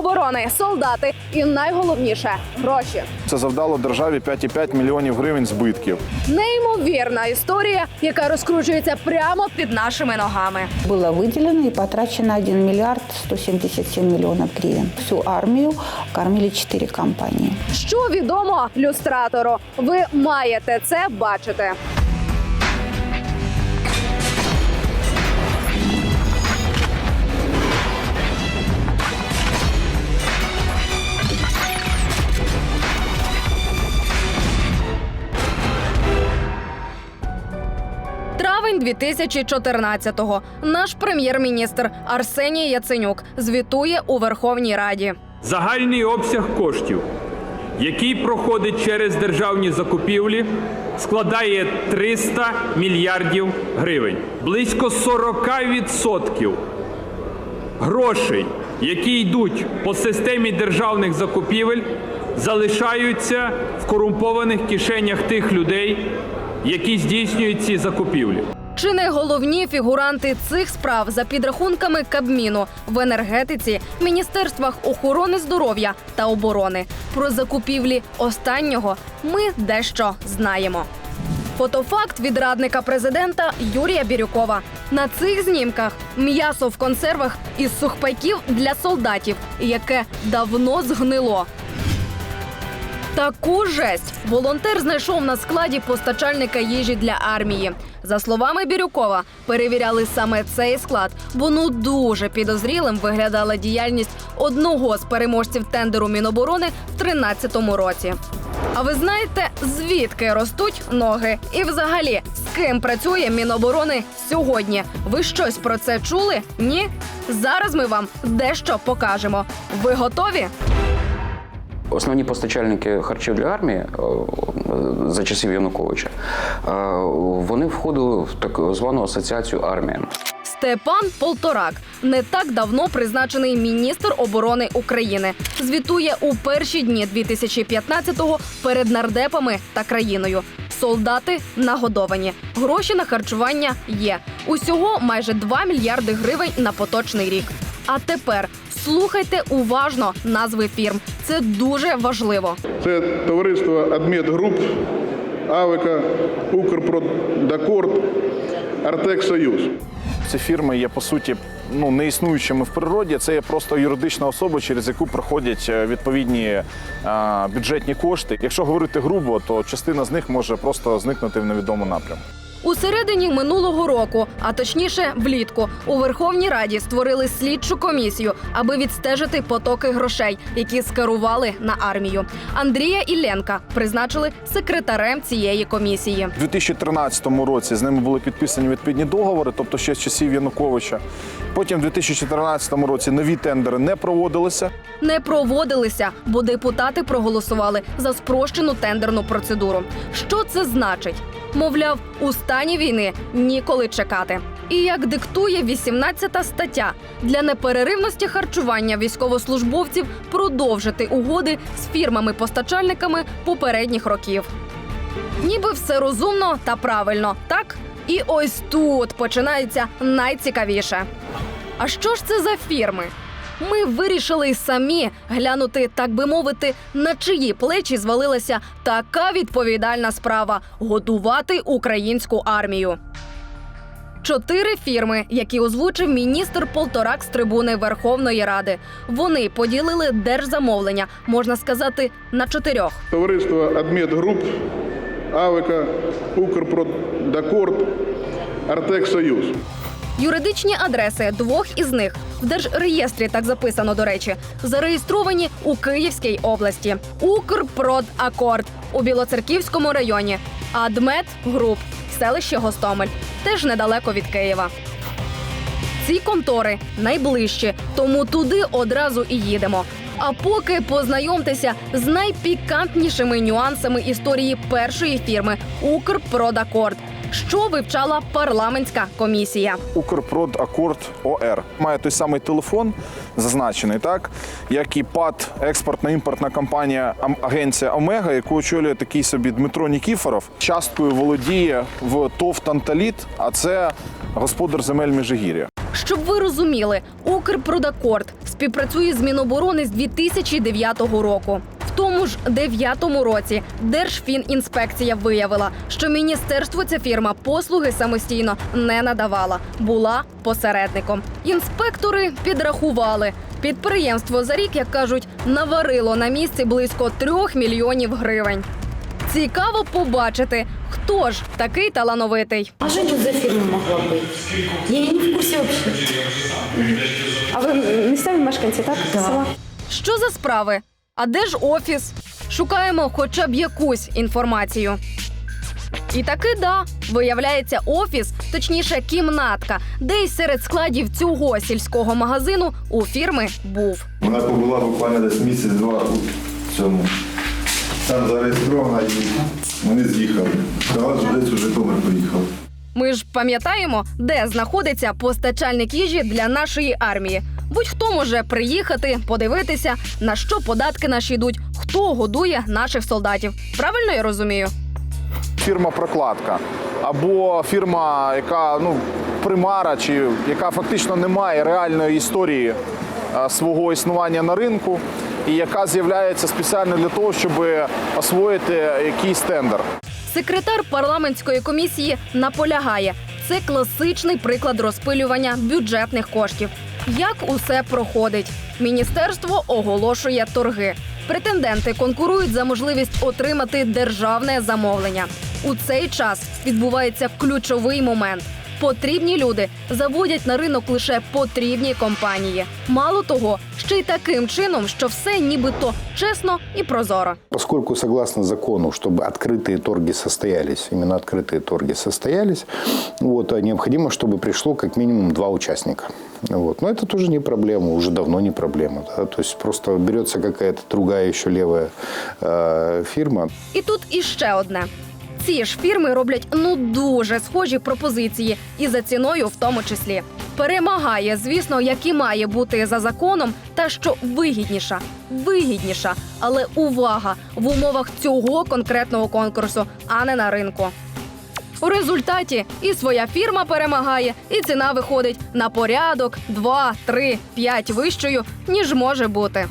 оборони, солдати і найголовніше гроші. Це завдало державі 5,5 мільйонів гривень збитків. Неймовірна історія, яка розкручується прямо під нашими ногами. Было выделено и потрачено 1 миллиард 177 миллионов гривен. Всю армию кормили 4 компании. Що відомо люстратору? Ви маєте це бачити. Травень 2014-го. Наш прем'єр-міністр Арсеній Яценюк звітує у Верховній Раді. Загальний обсяг коштів, який проходить через державні закупівлі, складає 300 мільярдів гривень. Близько 40% грошей, які йдуть по системі державних закупівель, залишаються в корумпованих кишенях тих людей, які здійснюють ці закупівлі. Чи не головні фігуранти цих справ за підрахунками Кабміну в енергетиці, міністерствах охорони здоров'я та оборони? Про закупівлі останнього ми дещо знаємо. Фотофакт від радника президента Юрія Бірюкова. На цих знімках м'ясо в консервах із сухпайків для солдатів, яке давно згнило. Таку жесть волонтер знайшов на складі постачальника їжі для армії. За словами Бірюкова, перевіряли саме цей склад, бо ну дуже підозрілим виглядала діяльність одного з переможців тендеру Міноборони в 13-му році. А ви знаєте, звідки ростуть ноги? І взагалі, з ким працює Міноборони сьогодні? Ви щось про це чули? Ні? Зараз ми вам дещо покажемо. Ви готові? Основні постачальники харчів для армії е, за часів Януковича е, вони входили в так звану асоціацію армія. Степан Полторак не так давно призначений міністр оборони України. Звітує у перші дні 2015-го перед нардепами та країною. Солдати нагодовані. Гроші на харчування є. Усього майже 2 мільярди гривень на поточний рік. А тепер слухайте уважно назви фірм. Це дуже важливо. Це товариство Адмедгруп, Авика, Укрпродакорд, Артек Союз. Ці фірми є по суті ну не існуючими в природі. Це є просто юридична особа, через яку проходять е, відповідні е, бюджетні кошти. Якщо говорити грубо, то частина з них може просто зникнути в невідому напрямку. У середині минулого року, а точніше влітку, у Верховній Раді створили слідчу комісію, аби відстежити потоки грошей, які скерували на армію. Андрія Ілленка призначили секретарем цієї комісії. У 2013 році з ними були підписані відповідні договори, тобто ще з часів Януковича. Потім у 2014 році нові тендери не проводилися. Не проводилися, бо депутати проголосували за спрощену тендерну процедуру. Що це значить? Мовляв, у стані війни ніколи чекати. І як диктує 18 стаття для непереривності харчування військовослужбовців продовжити угоди з фірмами-постачальниками попередніх років. Ніби все розумно та правильно, так? І ось тут починається найцікавіше. А що ж це за фірми? Ми вирішили самі глянути, так би мовити, на чиї плечі звалилася така відповідальна справа годувати українську армію. Чотири фірми, які озвучив міністр Полторак з трибуни Верховної Ради. Вони поділили держзамовлення, можна сказати, на чотирьох. Товариство Адмедгруп, Авика, Укрпродакорд, Артек Союз. Юридичні адреси двох із них в держреєстрі так записано, до речі, зареєстровані у Київській області. Укрпродакорд у Білоцерківському районі, Адмет Груп, селище Гостомель, теж недалеко від Києва. Ці контори найближчі, тому туди одразу і їдемо. А поки познайомтеся з найпікантнішими нюансами історії першої фірми Укрпродакорд, що вивчала парламентська комісія. Укрпродакорд ОР має той самий телефон, зазначений так, як і ПАД експортно-імпортна компанія агенція Омега, яку очолює такий собі Дмитро Нікіфоров. Часткою володіє в ТОВ Танталіт, а це господар земель Межигір'я. Щоб ви розуміли, Укрпродакорд співпрацює з Міноборони з 2009 року. В тому ж дев'ятому році Держфінінспекція виявила, що міністерству ця фірма послуги самостійно не надавала, була посередником. Інспектори підрахували. Підприємство за рік, як кажуть, наварило на місці близько трьох мільйонів гривень. Цікаво побачити, хто ж такий талановитий. А что это за фирма могла быть? Я не в курсе вообще. А ви місцеві мешканці, так? Села? Що за справи? А де ж офіс? Шукаємо хоча б якусь інформацію. І таки да, виявляється, офіс, точніше, кімнатка, десь серед складів цього сільського магазину у фірми був. Вона побула буквально десь місяць-два у цьому. Там зареєстрована і вони з'їхали. Сказали, що десь у Житомир поїхали. Ми ж пам'ятаємо, де знаходиться постачальник їжі для нашої армії. Будь-хто може приїхати, подивитися, на що податки наші йдуть, хто годує наших солдатів. Правильно я розумію? фірма прокладка або фірма, яка ну примара, чи яка фактично не має реальної історії свого існування на ринку, і яка з'являється спеціально для того, щоб освоїти якийсь тендер. Секретар парламентської комісії наполягає, це класичний приклад розпилювання бюджетних коштів. Як усе проходить? Міністерство оголошує торги. Претенденти конкурують за можливість отримати державне замовлення. У цей час відбувається ключовий момент Потрібні люди заводять на ринок лише потрібні компанії. Мало того, ще й таким чином, що все нібито чесно і прозоро. Поскольку, согласно закону, чтобы открытые торги состоялись, именно открытые торги состоялись, вот, а необходимо, чтобы пришло как минимум два участника. Вот. Но это тоже не проблема, уже давно не проблема. да. То есть просто берется какая-то другая еще левая э, фирма, І тут іще одне. Ці ж фірми роблять ну дуже схожі пропозиції, і за ціною в тому числі. Перемагає, звісно, як і має бути за законом, та що вигідніша, вигідніша, але увага в умовах цього конкретного конкурсу, а не на ринку. У результаті і своя фірма перемагає, і ціна виходить на порядок 2, 3, 5 вищою, ніж може бути.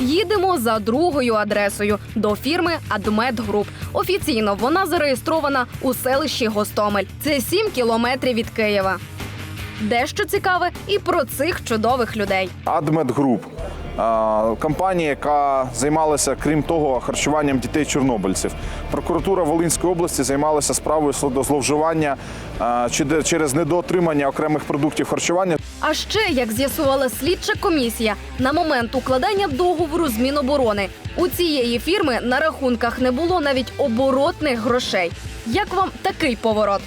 Їдемо за другою адресою до фірми Адмет Груп. Офіційно вона зареєстрована у селищі Гостомель. Це 7 кілометрів від Києва. Дещо цікаве і про цих чудових людей. Адмет Груп. Компанія, яка займалася, крім того, харчуванням дітей чорнобильців. Прокуратура Волинської області займалася справою щодо зловживання через недоотримання окремих продуктів харчування. А ще, як з'ясувала слідча комісія, на момент укладання договору з Міноборони у цієї фірми на рахунках не було навіть оборотних грошей. Як вам такий поворот?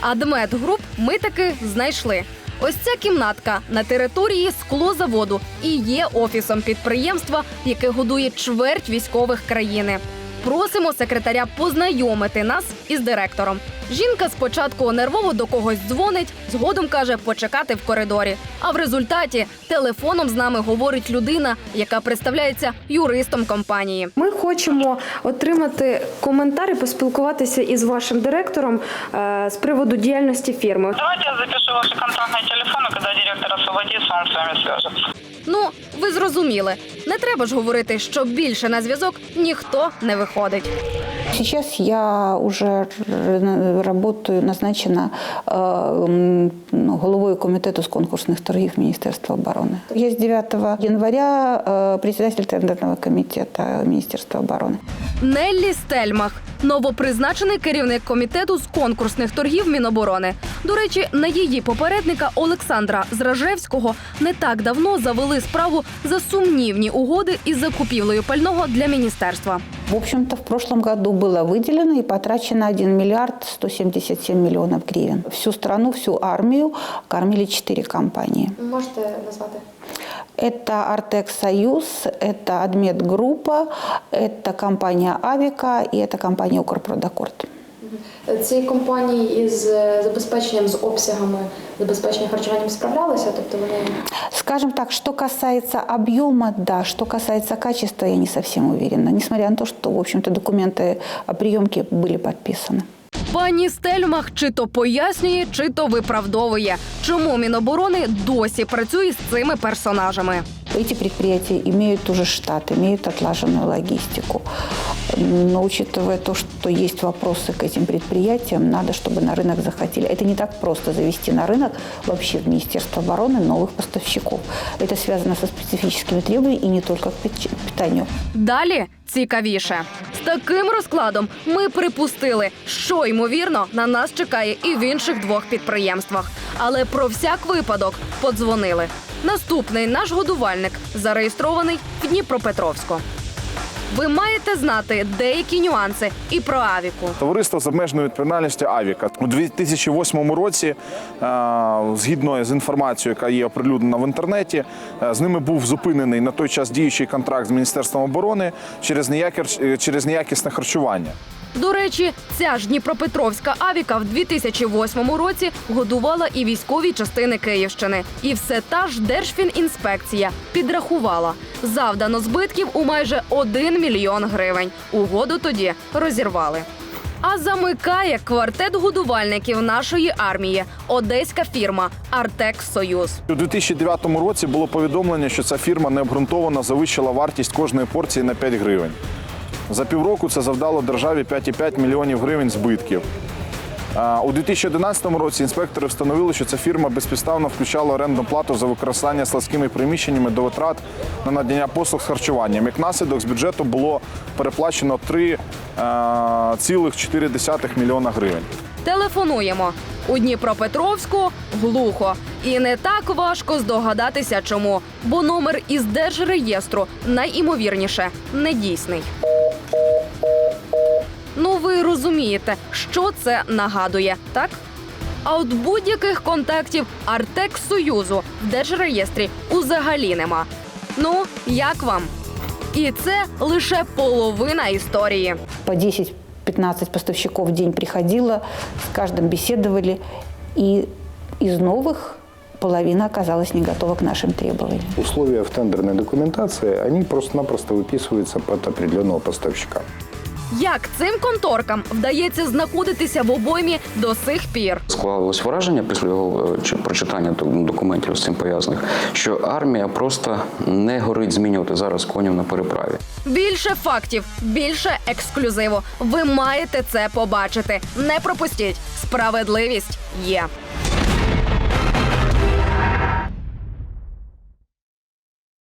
Адмет груп ми таки знайшли. Ось ця кімнатка на території склозаводу і є офісом підприємства, яке годує чверть військових країни. Просимо секретаря познайомити нас із директором. Жінка спочатку нервово до когось дзвонить, згодом каже почекати в коридорі. А в результаті телефоном з нами говорить людина, яка представляється юристом компанії. Ми хочемо отримати коментар і поспілкуватися із вашим директором е, з приводу діяльності фірми. Давайте я запишу ваши контактные телефоны, когда директор освободится, он с вами свяжется. Ну, ви зрозуміли, не треба ж говорити, що більше на зв'язок ніхто не виходить. Сейчас я уже р- работаю, назначена э, м, ну, головой комитета с конкурсных торгов Министерства обороны. Я с 9 января э, председатель тендерного комитета Министерства обороны. Неллі Стельмах, новопризначений керівник комітету з конкурсних торгів Міноборони. До речі, на її попередника Олександра Зражевського не так давно завели справу за сумнівні угоди із закупівлею пального для міністерства. В общем-то, в прошлом году было выделено и потрачено 1 миллиард 177 миллионов гривен. Всю страну, всю армию кормили четыре компании. Можете назвати? Это Артек Союз, это Адмет Группа, это компания Авика и это компания Укрпродакорд. Ці компанії із е, забезпеченням, з обсягами забезпечення харчуванням справлялися, тобто вони Скажем так, что касается объема, да, что касается качества, я не совсем уверена, несмотря на то, что, в общем-то, документы о приемке были подписаны. Пані Стельмах чи то пояснює, чи то виправдовує, чому Міноборони досі працює з цими персонажами. Эти предприятия имеют уже штат, имеют отлаженную логистику. Но учитывая то, что есть вопросы к этим предприятиям, надо, чтобы на рынок захотели. Это не так просто завести на рынок вообще в Министерство обороны новых поставщиков. Это связано со специфическими требованиями и не только к печ- питанию. Далі цікавіше. З таким розкладом ми припустили, що ймовірно на нас чекає і в інших двох підприємствах. Але про всяк випадок подзвонили. Наступний наш годувальник зареєстрований в Дніпропетровську. Ви маєте знати деякі нюанси і про авіку. Товариство з обмеженою відповідальністю Авіка у 2008 році, е, згідно з інформацією, яка є оприлюднена в інтернеті, е, з ними був зупинений на той час діючий контракт з Міністерством оборони через неякір- через неякісне харчування. До речі, ця ж Дніпропетровська авіка в 2008 році годувала і військові частини Київщини. І все та ж Держфінінспекція підрахувала завдано збитків у майже 1 мільйон гривень. Угоду тоді розірвали. А замикає квартет годувальників нашої армії одеська фірма Артек Союз. У 2009 році було повідомлення, що ця фірма необґрунтовано завищила вартість кожної порції на 5 гривень. За півроку це завдало державі 5,5 мільйонів гривень збитків. У 2011 році інспектори встановили, що ця фірма безпідставно включала орендну плату за використання складськими приміщеннями до витрат на надання послуг з харчуванням. Як наслідок з бюджету було переплачено 3,4 мільйона гривень. Телефонуємо у Дніпропетровську глухо. І не так важко здогадатися, чому, бо номер із держреєстру найімовірніше недійсний. Ну, ви розумієте, що це нагадує, так? А от будь-яких контактів Артек Союзу в держреєстрі узагалі нема. Ну, як вам? І це лише половина історії. По 10-15 поставщиков в день приходило, с каждым беседовали. И из новых половина оказалась не готова к нашим требованиям. Условия в тендерной документации, они просто-напросто выписываются под определенного поставщика. Як цим конторкам вдається знаходитися в обоймі до сих пір? Склалось враження після його е, чи- прочитання док- документів з цим пов'язаних, що армія просто не горить змінювати зараз конів на переправі. Більше фактів, більше ексклюзиву. Ви маєте це побачити. Не пропустіть. Справедливість є.